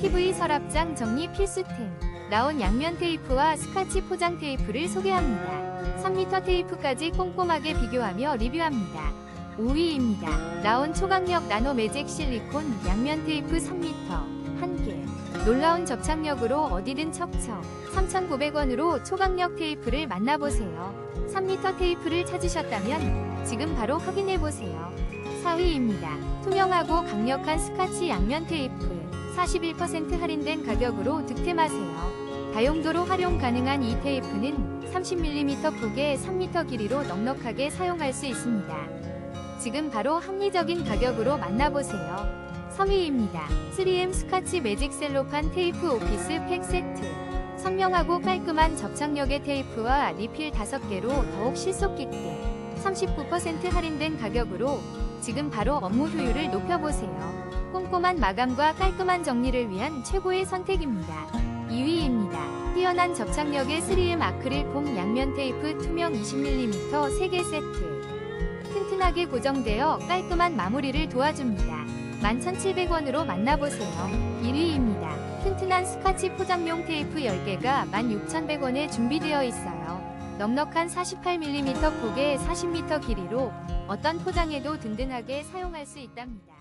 TV 서랍장 정리 필수템. 나온 양면 테이프와 스카치 포장 테이프를 소개합니다. 3m 테이프까지 꼼꼼하게 비교하며 리뷰합니다. 5위입니다. 나온 초강력 나노 매직 실리콘 양면 테이프 3m 1개. 놀라운 접착력으로 어디든 척척. 3,900원으로 초강력 테이프를 만나보세요. 3m 테이프를 찾으셨다면 지금 바로 확인해보세요. 4위입니다. 투명하고 강력한 스카치 양면 테이프. 41% 할인된 가격으로 득템하세요. 다용도로 활용 가능한 이 테이프는 30mm 폭에 3m 길이로 넉넉하게 사용할 수 있습니다. 지금 바로 합리적인 가격으로 만나보세요. 3위입니다. 3M 스카치 매직 셀로판 테이프 오피스 팩 세트. 선명하고 깔끔한 접착력의 테이프와 리필 5개로 더욱 실속 깊게 39% 할인된 가격으로 지금 바로 업무 효율을 높여보세요. 꼼꼼한 마감과 깔끔한 정리를 위한 최고의 선택입니다. 2위입니다. 뛰어난 접착력의 3M 아크릴 폼 양면 테이프 투명 20mm 3개 세트. 튼튼하게 고정되어 깔끔한 마무리를 도와줍니다. 11,700원으로 만나보세요. 1위입니다. 튼튼한 스카치 포장용 테이프 10개가 16,100원에 준비되어 있어요. 넉넉한 48mm 폭의 40m 길이로 어떤 포장에도 든든하게 사용할 수 있답니다.